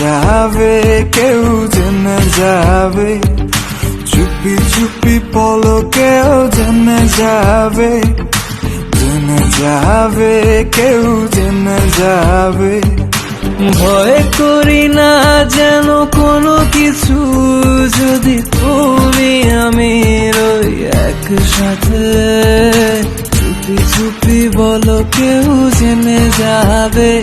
যাবে কেউ জেনে যাবে। চুপি চুপি পলকেও জেনে যাবে। জেনে যাবে, কেউ জেনে যাবে। ভয় করি না যেন কোনো কিছু, যদি তুমি আমি রই একসাথে। চুপি চুপি বলো কেউ জেনে যাবে।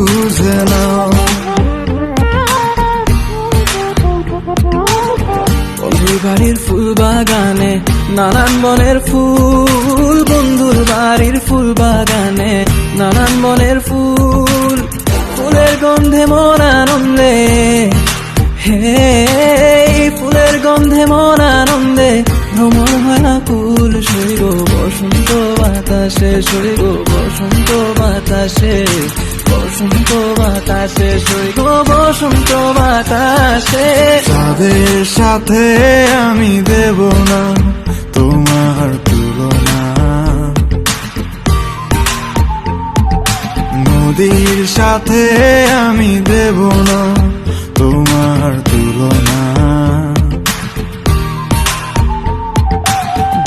বাগানে, নানান বনের ফুল, বন্ধুর বাড়ির ফুল বাগানে, নানান বনের ফুল, ফুলের গন্ধে মন আনন্দে। হে, ফুলের গন্ধে মন আনন্দে, ভ্রমণ হয় না কুল সইব বসন্ত বাতাসে সইব বসন্ত বাতাসে। বসন্ত বাতাসে সইব বসন্ত বাতাসে। তাদের সাথে আমি দেব না, তোমার তুলনা। নদীর সাথে আমি দেব না, তোমার তুলনা।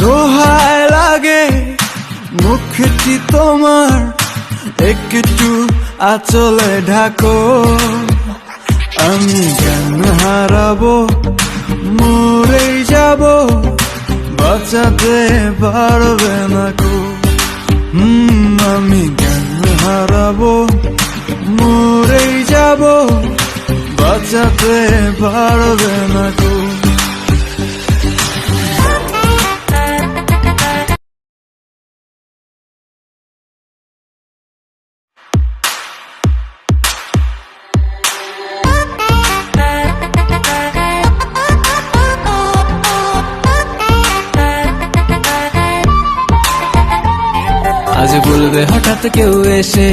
দোহায় লাগে, মুখটি তোমার একটু আচলে ঢাকো। আমি জ্ঞান হারাবো, মরেই যাব। বাঁচাতে পারবে না কো। হুম, আমি জ্ঞান হারাবো, মরেই যাব। বাঁচাতে পারবে না কো। বলবে হঠাৎ কেউ এসে